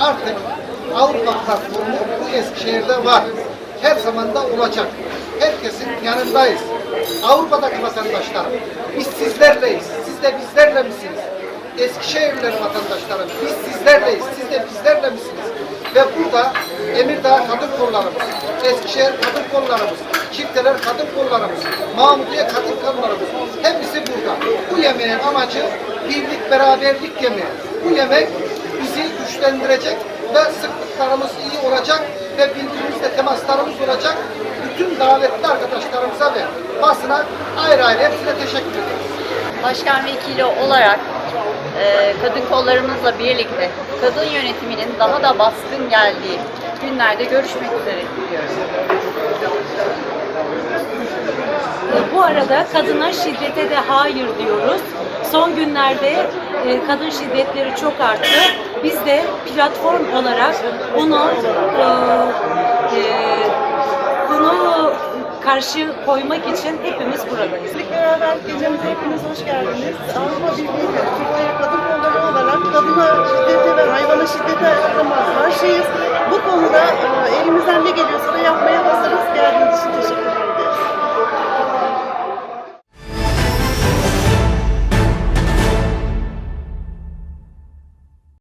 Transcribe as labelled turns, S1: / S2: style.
S1: artık Avrupa platformu bu Eskişehir'de var. Her zaman da olacak. Herkesin yanındayız. Avrupa'daki vatandaşlarım, biz sizlerleyiz. Siz de bizlerle misiniz? Eskişehirliler vatandaşlarım, biz sizlerleyiz. Siz de bizlerle misiniz? Ve burada Emirdağ Kadın Kollarımız, Eskişehir Kadın Kollarımız, Çifteler Kadın Kollarımız, Mahmudiye Kadın Kollarımız hepsi burada. Bu yemeğin amacı birlik, beraberlik yemeği. Bu yemek bizi güçlendirecek ve sıklıklarımız iyi olacak ve birbirimizle temaslarımız olacak. Bütün davetli arkadaşlarımıza ve basına ayrı ayrı hepsine teşekkür ederiz.
S2: Başkan vekili olarak e, kadın kollarımızla birlikte kadın yönetiminin daha da baskın geldiği günlerde görüşmek üzere diliyoruz.
S3: Bu arada kadına şiddete de hayır diyoruz. Son günlerde e, kadın şiddetleri çok arttı. Biz de platform olarak bunu e, e, bunu karşı koymak için hepimiz buradayız.
S4: Birlik beraber gecemize hepiniz hoş geldiniz. Avrupa Birliği Türkiye Kadın Kolları olarak kadına şiddete ve hayvana şiddete açıklamaz